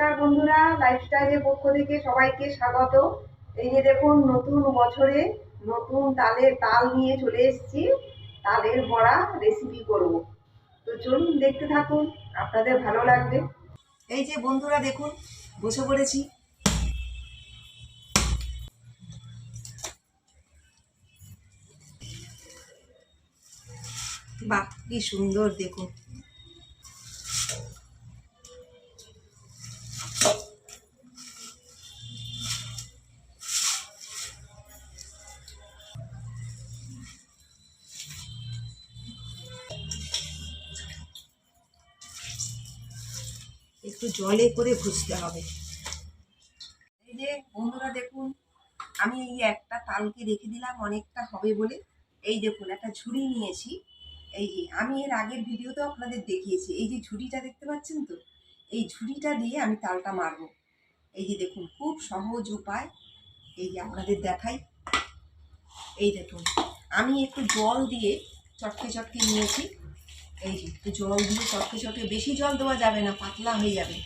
নমস্কার বন্ধুরা লাইফস্টাইলের পক্ষ থেকে সবাইকে স্বাগত। এই যে দেখুন, নতুন বছরে নতুন তালের তাল নিয়ে চলে এসেছি। তালের বড়া রেসিপি করব। তো চলুন দেখতে থাকুন, আপনাদের ভালো লাগবে। এই যে বন্ধুরা, দেখুন, বসে পড়েছি। বাহ, কি সুন্দর, দেখুন। একটু জলে করে ভুজতে হবে। এই যে বন্ধুরা দেখুন, আমি এই একটা তালকে রেখে দিলাম, অনেকটা হবে বলে। এই দেখুন, একটা ঝুড়ি নিয়েছি। এই যে, আমি এর আগের ভিডিওতেও আপনাদের দেখিয়েছি। এই যে ঝুড়িটা দেখতে পাচ্ছেন তো? এই ঝুড়িটা দিয়ে আমি তালটা মারবো। এই যে দেখুন, খুব সহজ উপায়। এই যে আপনাদের দেখাই। এই দেখুন, আমি একটু জল দিয়ে চটকে চটকে নিয়েছি। এই যে, একটু জল দিয়ে চটকে চটকে বেশি জল দেওয়া যাবে না, পাতলা হয়ে যাবে।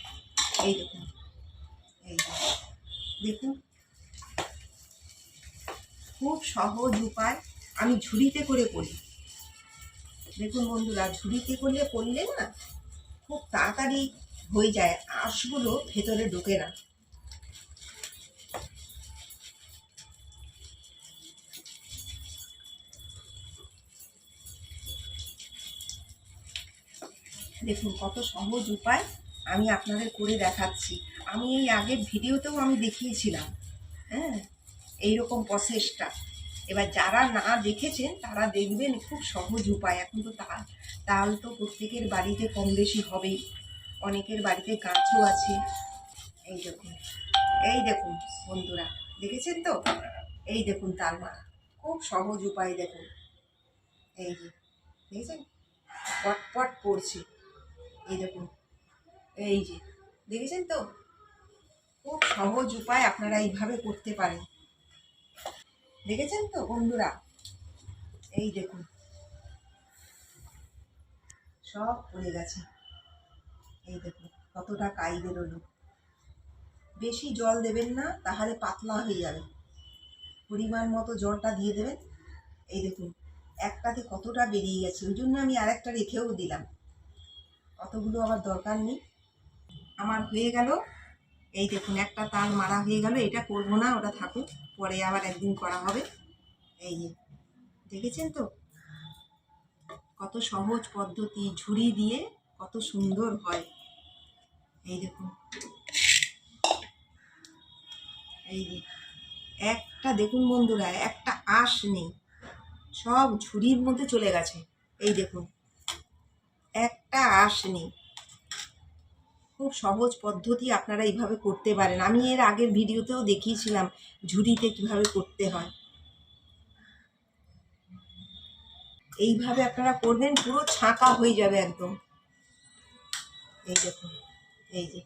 এই দেখুন এই দেখুন। খুব সহজ উপায়, আমি ঝুড়িতে করে করি দেখুন বন্ধুরা, ঝুড়িতে করলে করলে না, খুব তাড়াতাড়ি হয়ে যায়, আঁশগুলো ভেতরে ঢোকে না। দেখুন কত সহজ উপায় আমি আপনাদের করে দেখাচ্ছি। আমি এই আগের ভিডিওতেও আমি দেখিয়েছিলাম হ্যাঁ? এইরকম প্রসেসটা। এবার যারা না দেখেছেন, তারা দেখবেন খুব সহজ উপায়। এখন তো তাল তাল তো প্রত্যেকের বাড়িতে কম বেশি হবেই। অনেকের বাড়িতে গাছও আছে। এই দেখুন এই দেখুন বন্ধুরা, দেখেছেন তো? এই দেখুন তাল মারা খুব সহজ উপায় দেখুন। এই যে, দেখেছেন? পট পট পড়ছে এই দেখুন, এই যে, দেখেছেন তো? খুব সহজ উপায় আপনারা এইভাবে করতে পারেন। দেখেছেন তো বন্ধুরা? এই দেখুন, সব পড়ে গেছে। এই দেখুন, কতটা কাই বেরোলো। বেশি জল দেবেন না, তাহলে পাতলা হয়ে যাবে। পরিমাণ মতো জলটা দিয়ে দেবেন। এই দেখুন, একটাতে কতটা বেরিয়ে গেছে, ওই জন্য আমি আরেকটা রেখেও দিলাম। অতগুলো আবার দরকার নেই। আমার হয়ে গেল। এই দেখুন, একটা তাল মারা হয়ে গেল। এটা করব না, ওটা থাকুক। পরে আবার একদিন করা হবে। এই দেখেছেন তো? কত সহজ পদ্ধতি, ঝুড়ি দিয়ে কত সুন্দর হয়। এই দেখুন। এই যে, একটা দেখুন বন্ধুরা, একটা আঁশ নেই। সব ঝুড়ির মধ্যে চলে গেছে। এই দেখুন একটা আঁশ নেই। খুব সহজ পদ্ধতি আপনারা এইভাবে করতে পারেন। আমি এর আগের ভিডিওতেও দেখিয়েছিলাম ঝুড়িতে কীভাবে করতে হয়। এইভাবে আপনারা করবেন, পুরো ছাঁকা হয়ে যাবে একদম। এই দেখুন, এই যে।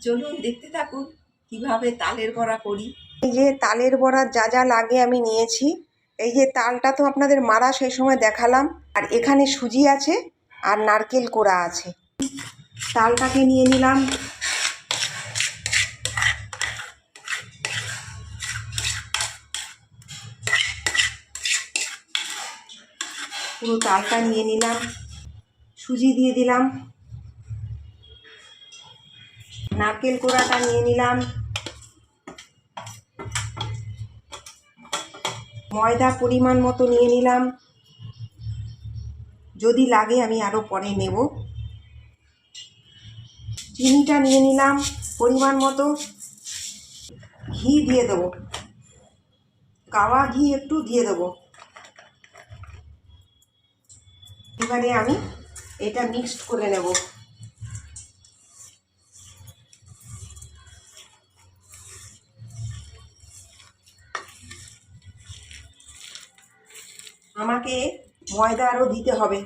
চলুন দেখতে থাকুন কীভাবে তালের বড়া করি। এই যে তালের বড়ার যা যা লাগে আমি নিয়েছি। এই যে তালটা তো আপনাদের মারা সেই সময় দেখালাম। আর এখানে সুজি আছে আর নারকেল কোড়া আছে। তালটাকে নিয়ে নিলাম। পুরো তালটা নিয়ে নিলাম। সুজি দিয়ে দিলাম। নারকেল কোড়াটা নিয়ে নিলাম। ময়দা পরিমাণ মতো নিয়ে নিলাম। যদি লাগে আমি আরও পরে নেব। চিনিটা নিয়ে নিলাম পরিমাণ মতো। ঘি দিয়ে দেবো। কাওয়া ঘি একটু দিয়ে দেবো। এবারে আমি এটা মিক্সড করে নেব। আমাকে ময়দা আরও দিতে হবে।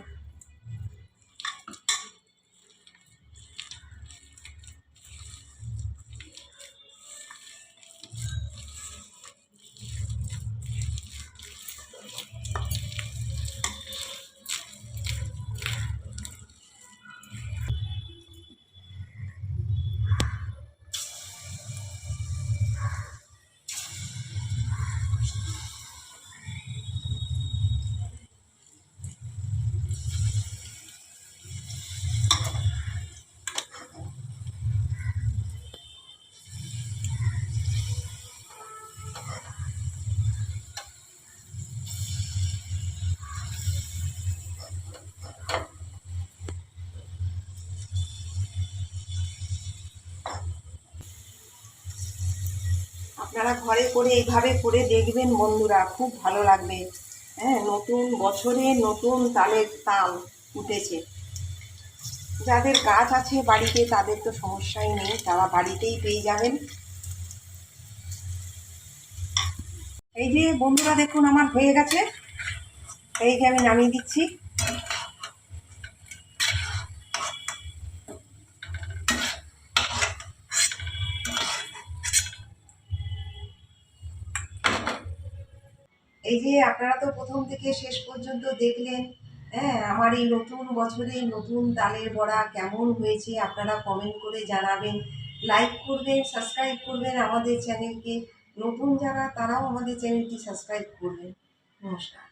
আপনারা ঘরে করে এইভাবে করে দেখবেন বন্ধুরা, খুব ভালো লাগবে। হ্যাঁ নতুন বছরে নতুন তালের তাল উঠেছে। যাদের গাছ আছে বাড়িতে, তাদের তো সমস্যাই নেই, তারা বাড়িতেই পেয়ে যাবেন। এই যে বন্ধুরা, দেখুন, আমার হয়ে গেছে। এই যে আমি নামিয়ে দিচ্ছি। এই যে আপনারা তো প্রথম থেকে শেষ পর্যন্ত দেখলেন হ্যাঁ আমার এই নতুন বছরে নতুন তালের বড়া কেমন হয়েছে আপনারা কমেন্ট করে জানাবেন। লাইক করবেন সাবস্ক্রাইব করবেন আমাদের চ্যানেলকে নতুন যারা তারাও আমাদের চ্যানেলটি সাবস্ক্রাইব করবেন। নমস্কার।